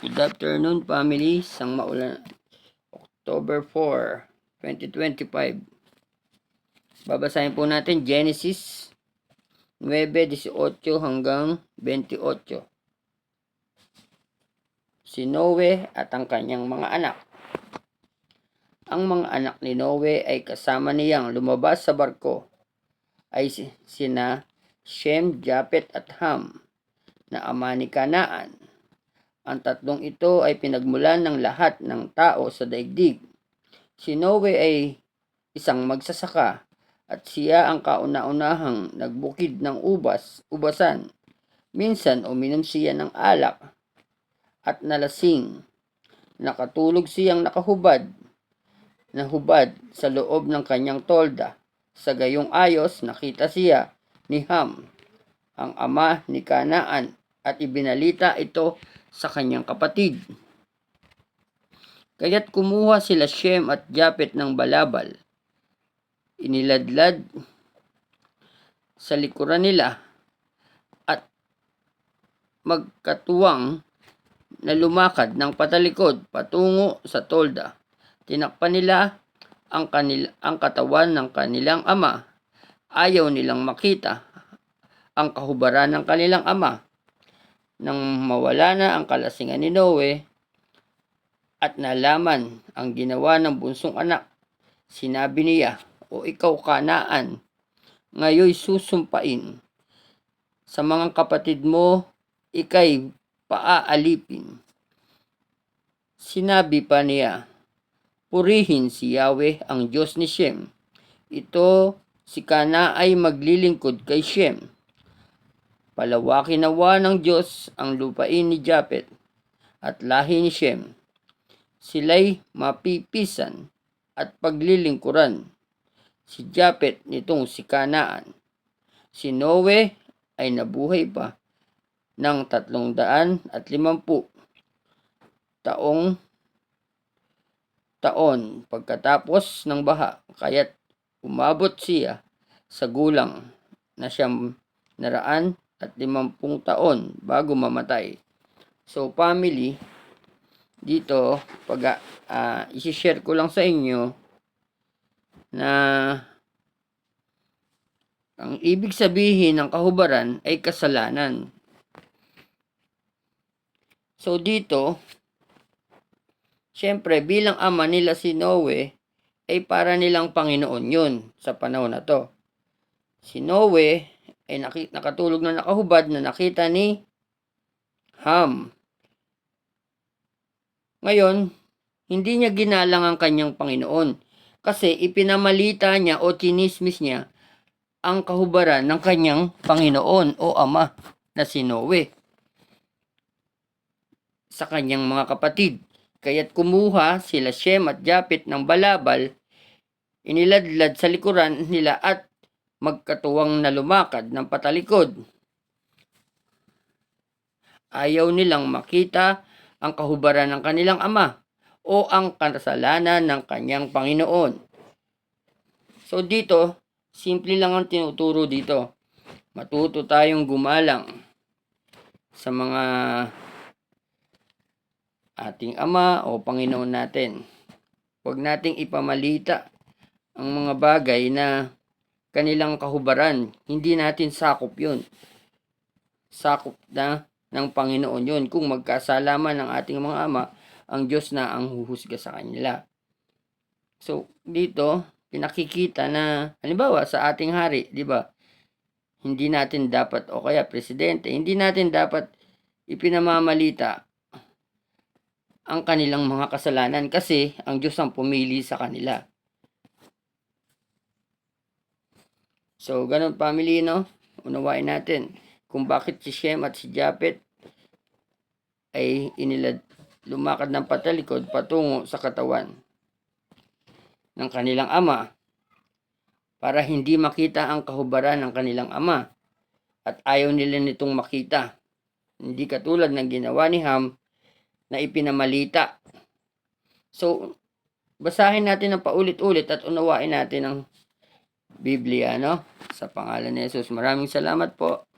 Good afternoon family, sang maulan October 4, 2025. Babasahin po natin Genesis 9:18 hanggang 28. Si Noe at ang kanyang mga anak. Ang mga anak ni Noe ay kasama niyang lumabas sa barko ay si- sina Shem, Japet at Ham na ama ni Kanaan. Ang tatlong ito ay pinagmulan ng lahat ng tao sa daigdig. Si Noe ay isang magsasaka at siya ang kauna-unahang nagbukid ng ubas, ubasan. Minsan uminom siya ng alak at nalasing. Nakatulog siyang nakahubad na hubad sa loob ng kanyang tolda. Sa gayong ayos nakita siya ni Ham, ang ama ni Kanaan at ibinalita ito sa kanyang kapatid. Kaya't kumuha sila Shem at Japet ng balabal. Iniladlad sa likuran nila at magkatuwang na lumakad ng patalikod patungo sa tolda. Tinakpan nila ang, kanil- ang katawan ng kanilang ama. Ayaw nilang makita ang kahubaran ng kanilang ama nang mawala na ang kalasingan ni Noe at nalaman ang ginawa ng bunsong anak, sinabi niya, O ikaw kanaan, ngayoy susumpain. Sa mga kapatid mo, ikay paaalipin. Sinabi pa niya, Purihin si Yahweh ang Diyos ni Shem. Ito si Kana ay maglilingkod kay Shem. Palawakin nawa ng Diyos ang lupain ni Japet at lahi ni Shem. Sila'y mapipisan at paglilingkuran. Si Japet nitong si Kanaan. Si Noe ay nabuhay pa ng tatlong daan at limampu taong taon pagkatapos ng baha kaya't umabot siya sa gulang na siyam naraan at limampung taon bago mamatay. So family, dito pag uh, isi-share ko lang sa inyo na ang ibig sabihin ng kahubaran ay kasalanan. So dito, syempre bilang ama nila si Noe, ay para nilang Panginoon yun sa panahon na to. Si Noe ay nakit, nakatulog na nakahubad na nakita ni Ham. Ngayon, hindi niya ginalang ang kanyang Panginoon kasi ipinamalita niya o tinismis niya ang kahubaran ng kanyang Panginoon o Ama na si Noe sa kanyang mga kapatid. Kaya't kumuha sila Shem at Japet ng balabal, iniladlad sa likuran nila at magkatuwang na lumakad ng patalikod. Ayaw nilang makita ang kahubaran ng kanilang ama o ang kasalanan ng kanyang Panginoon. So dito, simple lang ang tinuturo dito. Matuto tayong gumalang sa mga ating Ama o Panginoon natin. Huwag nating ipamalita ang mga bagay na kanilang kahubaran. Hindi natin sakop yun. Sakop na ng Panginoon yun. Kung magkasalaman ng ating mga ama, ang Diyos na ang huhusga sa kanila. So, dito, pinakikita na, halimbawa, sa ating hari, di ba? Hindi natin dapat, o kaya presidente, hindi natin dapat ipinamamalita ang kanilang mga kasalanan kasi ang Diyos ang pumili sa kanila. So, ganun family, no? Unawain natin kung bakit si Shem at si Japet ay inilad lumakad ng patalikod patungo sa katawan ng kanilang ama para hindi makita ang kahubaran ng kanilang ama at ayaw nila nitong makita. Hindi katulad ng ginawa ni Ham na ipinamalita. So, basahin natin ng paulit-ulit at unawain natin ang Biblia, no? Sa pangalan ni Jesus. Maraming salamat po.